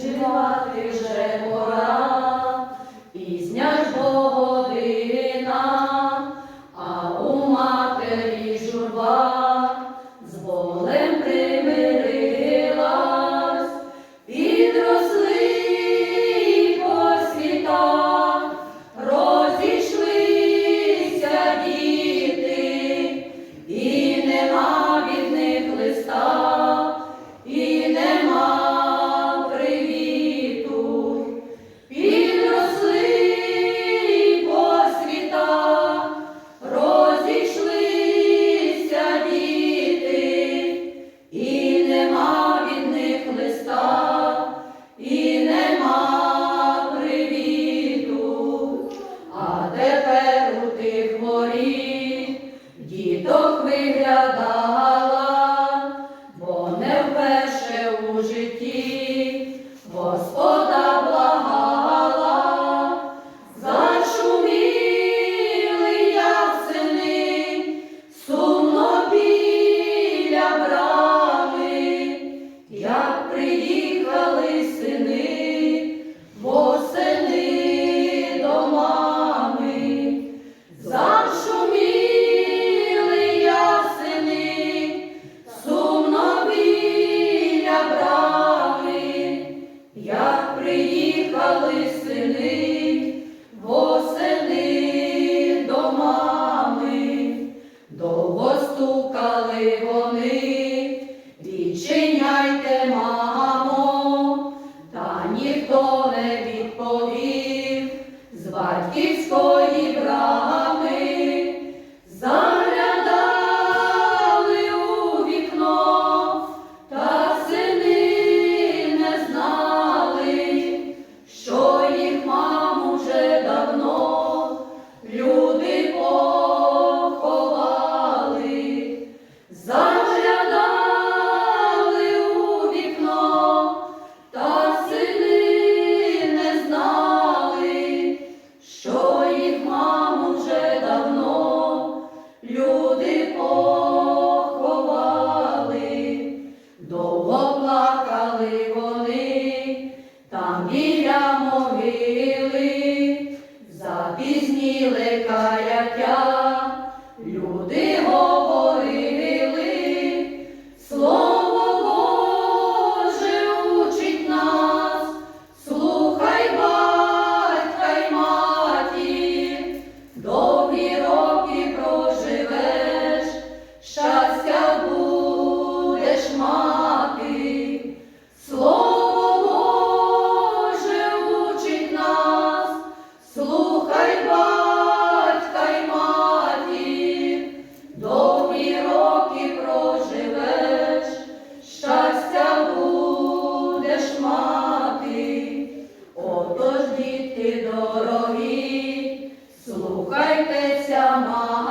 співати вже пора, пізня ж бо а у матері. Hallelujah. плекає тя. Гукайтеся, мама.